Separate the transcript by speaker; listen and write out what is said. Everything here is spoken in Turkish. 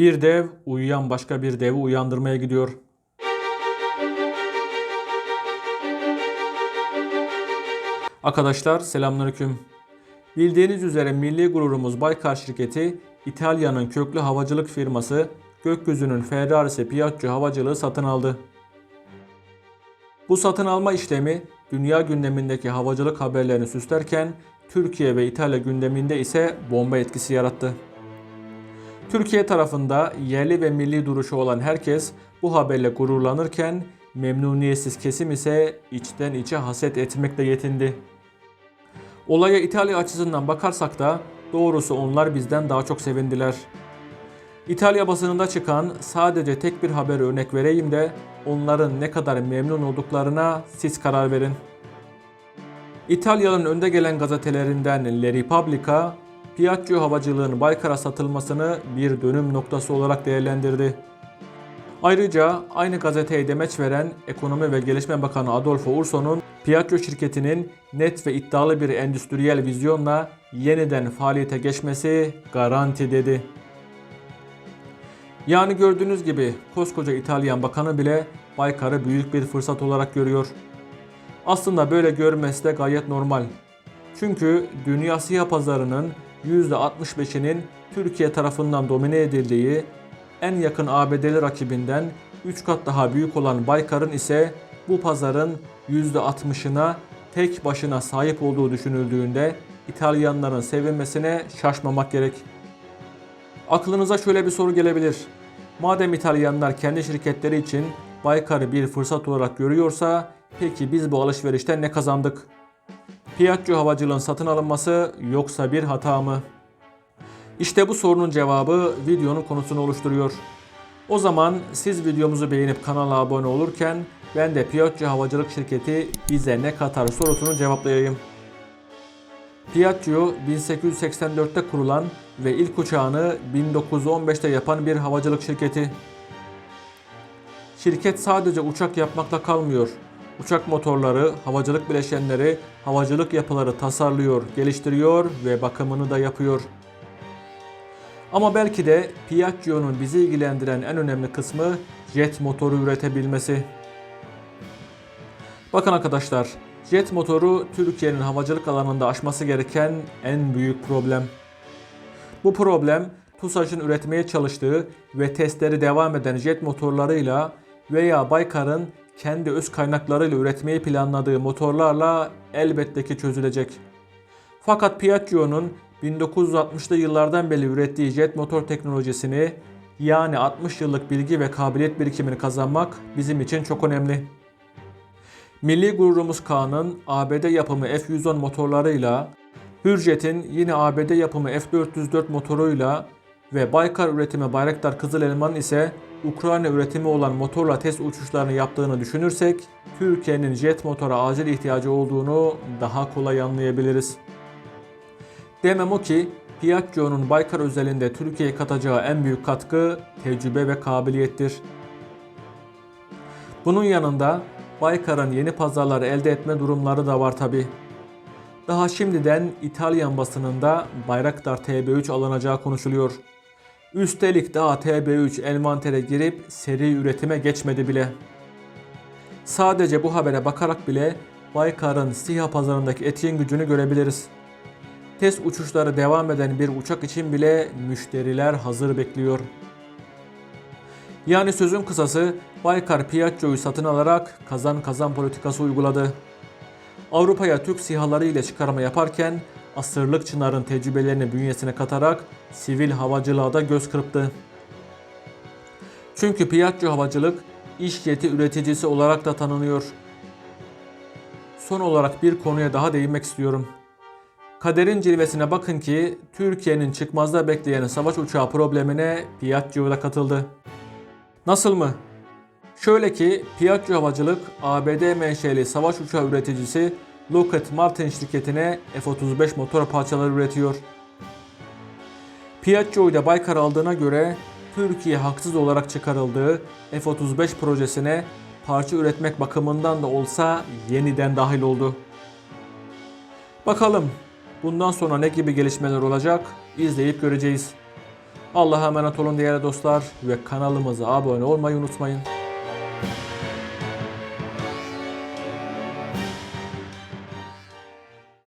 Speaker 1: Bir dev uyuyan başka bir devi uyandırmaya gidiyor. Arkadaşlar selamünaleyküm. Bildiğiniz üzere milli gururumuz Baykar şirketi İtalya'nın köklü havacılık firması Gökyüzü'nün Ferrarisi Piaggio havacılığı satın aldı. Bu satın alma işlemi dünya gündemindeki havacılık haberlerini süslerken Türkiye ve İtalya gündeminde ise bomba etkisi yarattı. Türkiye tarafında yerli ve milli duruşu olan herkes bu haberle gururlanırken memnuniyetsiz kesim ise içten içe haset etmekle yetindi. Olaya İtalya açısından bakarsak da doğrusu onlar bizden daha çok sevindiler. İtalya basınında çıkan sadece tek bir haber örnek vereyim de onların ne kadar memnun olduklarına siz karar verin. İtalya'nın önde gelen gazetelerinden Le Repubblica, Piaggio havacılığın Baykar'a satılmasını bir dönüm noktası olarak değerlendirdi. Ayrıca aynı gazeteye demeç veren Ekonomi ve Gelişme Bakanı Adolfo Urso'nun Piaggio şirketinin net ve iddialı bir endüstriyel vizyonla yeniden faaliyete geçmesi garanti dedi. Yani gördüğünüz gibi koskoca İtalyan bakanı bile Baykar'ı büyük bir fırsat olarak görüyor. Aslında böyle görmesi de gayet normal. Çünkü dünya siyah pazarının %65'inin Türkiye tarafından domine edildiği, en yakın ABD'li rakibinden 3 kat daha büyük olan Baykar'ın ise bu pazarın %60'ına tek başına sahip olduğu düşünüldüğünde İtalyanların sevinmesine şaşmamak gerek. Aklınıza şöyle bir soru gelebilir. Madem İtalyanlar kendi şirketleri için Baykar'ı bir fırsat olarak görüyorsa peki biz bu alışverişten ne kazandık? Piaggio havacılığın satın alınması yoksa bir hata mı? İşte bu sorunun cevabı videonun konusunu oluşturuyor. O zaman siz videomuzu beğenip kanala abone olurken ben de Piaggio Havacılık Şirketi bize ne katar sorusunu cevaplayayım. Piaggio 1884'te kurulan ve ilk uçağını 1915'te yapan bir havacılık şirketi. Şirket sadece uçak yapmakla kalmıyor. Uçak motorları, havacılık bileşenleri, havacılık yapıları tasarlıyor, geliştiriyor ve bakımını da yapıyor. Ama belki de Piaggio'nun bizi ilgilendiren en önemli kısmı jet motoru üretebilmesi. Bakın arkadaşlar, jet motoru Türkiye'nin havacılık alanında aşması gereken en büyük problem. Bu problem TUSAŞ'ın üretmeye çalıştığı ve testleri devam eden jet motorlarıyla veya Baykar'ın kendi öz kaynaklarıyla üretmeyi planladığı motorlarla elbette ki çözülecek. Fakat Piaggio'nun 1960'lı yıllardan beri ürettiği jet motor teknolojisini yani 60 yıllık bilgi ve kabiliyet birikimini kazanmak bizim için çok önemli. Milli gururumuz Kaan'ın ABD yapımı F-110 motorlarıyla, Hürjet'in yine ABD yapımı F-404 motoruyla ve Baykar üretimi Bayraktar Kızıl Elman ise Ukrayna üretimi olan motorla test uçuşlarını yaptığını düşünürsek, Türkiye'nin jet motora acil ihtiyacı olduğunu daha kolay anlayabiliriz. Demem o ki Piaggio'nun Baykar özelinde Türkiye'ye katacağı en büyük katkı tecrübe ve kabiliyettir. Bunun yanında Baykar'ın yeni pazarları elde etme durumları da var tabi. Daha şimdiden İtalyan basınında Bayraktar TB3 alınacağı konuşuluyor. Üstelik daha TB3 envantere girip seri üretime geçmedi bile. Sadece bu habere bakarak bile Baykar'ın SİHA pazarındaki etkin gücünü görebiliriz. Test uçuşları devam eden bir uçak için bile müşteriler hazır bekliyor. Yani sözün kısası Baykar Piaggio'yu satın alarak kazan kazan politikası uyguladı. Avrupa'ya Türk SİHA'ları ile çıkarma yaparken asırlık Çınar'ın tecrübelerini bünyesine katarak sivil havacılığa da göz kırptı. Çünkü Piaggio Havacılık iş jeti üreticisi olarak da tanınıyor. Son olarak bir konuya daha değinmek istiyorum. Kaderin cilvesine bakın ki Türkiye'nin çıkmazda bekleyen savaş uçağı problemine Piaggio da katıldı. Nasıl mı? Şöyle ki Piaggio Havacılık ABD menşeli savaş uçağı üreticisi Lockheed Martin şirketine F-35 motor parçaları üretiyor. Piaggio ile Baykar aldığına göre Türkiye haksız olarak çıkarıldığı F-35 projesine parça üretmek bakımından da olsa yeniden dahil oldu. Bakalım bundan sonra ne gibi gelişmeler olacak izleyip göreceğiz. Allah'a emanet olun değerli dostlar ve kanalımıza abone olmayı unutmayın.